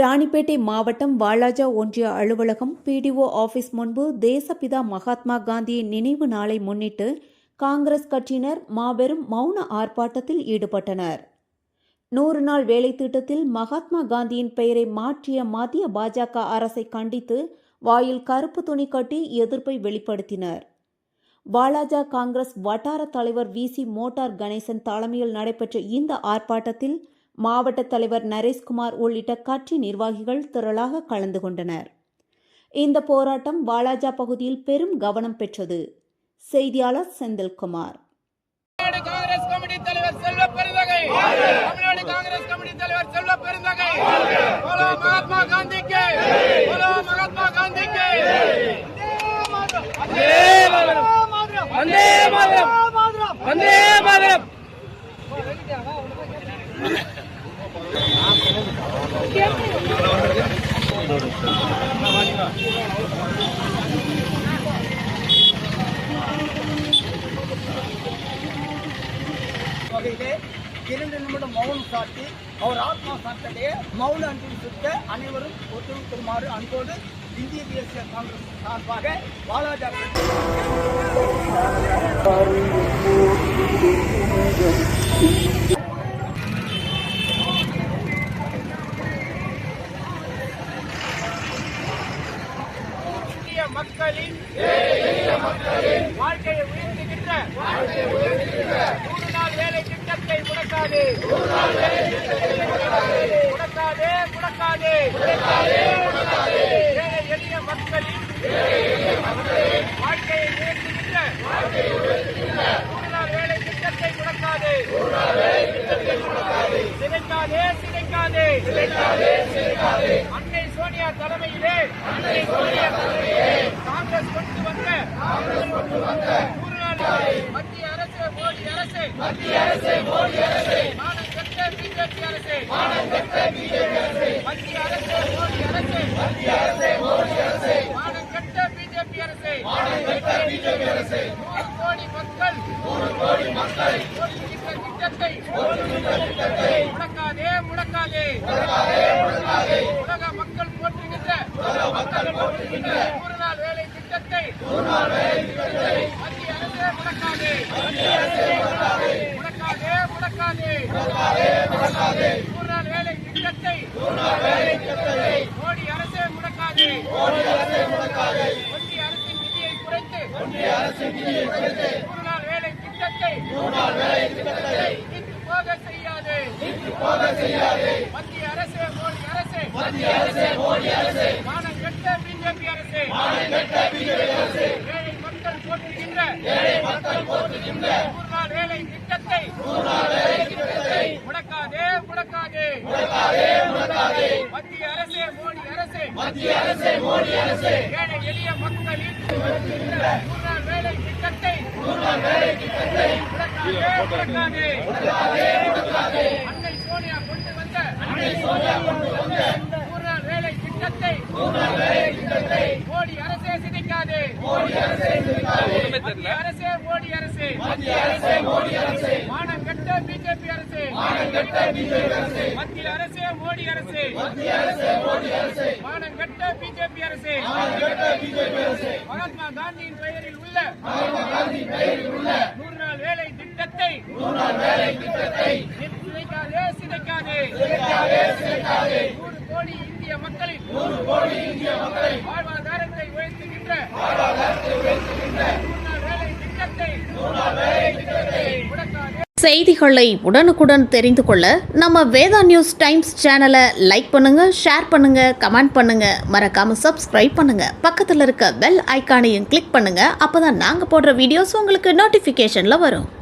ராணிப்பேட்டை மாவட்டம் வாலாஜா ஒன்றிய அலுவலகம் பிடிஓ ஆபீஸ் முன்பு தேசப்பிதா மகாத்மா காந்தியின் நினைவு நாளை முன்னிட்டு காங்கிரஸ் கட்சியினர் மாபெரும் மௌன ஆர்ப்பாட்டத்தில் ஈடுபட்டனர். நூறு நாள் வேலை திட்டத்தில் மகாத்மா காந்தியின் பெயரை மாற்றிய மத்திய பாஜக அரசை கண்டித்து வாயில் கருப்பு துணி கட்டி எதிர்ப்பை வெளிப்படுத்தினர். வாலாஜா காங்கிரஸ் வட்டார தலைவர் வி சி மோட்டார் கணேசன் தலைமையில் நடைபெற்ற இந்த ஆர்ப்பாட்டத்தில் மாவட்ட தலைவர் நரேஷ்குமார் உள்ளிட்ட கட்சி நிர்வாகிகள் திரளாக கலந்து கொண்டனர். இந்த போராட்டம் வாலாஜா பகுதியில் பெரும் கவனம் பெற்றது. செய்தியாளர் செந்தில்குமார். காங்கிரஸ் கமிட்டி தலைவர் செல்வ பெருந்தகை தமிழ்நாடு காங்கிரஸ் கமிட்டி தலைவர் செல்வ பெருந்தகை மகாத்மா காந்திக்கு போலோ மகாத்மா காந்திக்கு வந்தே மாதரம் வந்தே மாதரம் வந்தே மாதரம் வகையிலே இரண்டு நிமிடம் மௌனம் சாட்டி அவர் ஆத்மா சாத்தலையே மௌன அஞ்சலி சுத்த அனைவரும் ஒத்துழைக்குமாறு அன்போடு இந்திய தேசிய காங்கிரஸ் சார்பாக பாலாஜா மக்களின் வாழ்க்கையை உயர்த்துகின்ற வாழ்க்கையை முடக்காது முடக்காதே முடக்காதே ஏழை எளிய மக்களின் வாழ்க்கையை உயர்த்துகின்ற நாள் வேலை திட்டத்தை முடக்காது சிதைக்காதே சிதைக்காதே. அன்னை சோனியா தலைமையிலே காங்கிரஸ் கொண்டு வந்த மத்திய அரசு மோடி அரசு மத்திய அரசு மோடி அரசு மானம் கெட்ட பிஜேபி அரசு மானம் கெட்ட பிஜேபி அரசு மத்திய அரசு மோடி அரசு மத்திய அரசு மோடி அரசு மானம் கெட்ட பிஜேபி அரசு மானம் கெட்ட பிஜேபி அரசு நூறு கோடி மக்கள் நூறு கோடி மக்கள் போற்றுகின்ற திட்டத்தை போற்றுகின்ற திட்டத்தை முடக்காதே முடக்காதே. உலக மக்கள் போற்றுகின்ற நூறு நாள் வேலை திட்டத்தை. மத்திய அரசு முடக்காதே. முடக்காதே. முடக்காதே நூறு நாள் வேலை திட்டத்தை. மோடி அரசு முடக்காதே ஒன்றிய அரசின் நிதியை குறைத்து ஒன்றிய அரசின் நிதியை குறைத்து வேலை திட்டத்தை நூறு நாள் வேலை திட்டத்தை நின்று போக செய்யாதே. நின்று போக செய்யாதே. மத்திய அரசு மோடி அரசு. மத்திய அரசு மோடி அரசு. மானம் கெட்ட பிஜேபி அரசு. மானம் கெட்ட பிஜேபி அரசு. ஏழை மக்கள் போற்றுகின்ற ஏழை மக்கள் போற்றுகின்ற வேலை திட்டத்தை நூறு நாள் வேலை திட்டத்தை முடக்காதே முடக்காதே. முடக்காதே முடக்காதே. மத்திய அரசு மோடி அரசு. மத்திய அரசு மோடி அரசு ஏழை எளிய மக்களின் நூறு நாள் வேலை திட்டத்தை நூறு நாள் வேலை திட்டத்தை முடக்காதே முடக்காதே முடக்காதே அன்னை சோனியா கொண்டு வந்த அன்னை சோனியா கொண்டு வந்த நூறு நாள் வேலை திட்டத்தை நூறு வேலை திட்டத்தை மோடி அரசே சிதைக்காதே மோடி அரசே சிதைக்காதே மத்திய அரசே மோடி அரசே மத்திய அரசே மோடி அரசே மானம் கெட்ட பிஜேபி அரசு மானம் கெட்ட பிஜேபி அரசு மத்திய அரசே மோடி அரசு மத்திய அரசே மோடி அரசு மானம் கெட்ட பிஜேபி அரசு மானம் கெட்ட பிஜேபி அரசு மகாத்மா காந்தியின் பெயரில் உள்ள மகாத்மா காந்தியின் பெயரில் உள்ள நூறு நாள் வேலை திட்டத்தை நூறு நாள் வேலை திட்டத்தை சிதைக்காதே சிதைக்காதே சிதைக்காதே சிதைக்காதே நூறு கோடி இந்திய மக்களின் நூறு கோடி இந்திய மக்களின் வாழ்வாதாரத்தை உயர்த்துகின்ற வாழ்வாதாரத்தை உயர்த்துகின்ற நூறு நாள் வேலை திட்டத்தை நூறு நாள் வேலை திட்டத்தை முடக்காதே. செய்திகளை உடனுக்குடன் தெரிந்து கொள்ள நம்ம வேதா நியூஸ் டைம்ஸ் சேனலை லைக் பண்ணுங்க ஷேர் பண்ணுங்க கமெண்ட் பண்ணுங்க. மறக்காம சப்ஸ்கிரைப் பண்ணுங்க. பக்கத்தில் இருக்க பெல் ஐகானையும் கிளிக் பண்ணுங்க. அப்பதான் நாங்க போடுற வீடியோஸ் உங்களுக்கு நோட்டிஃபிகேஷன்ல வரும்.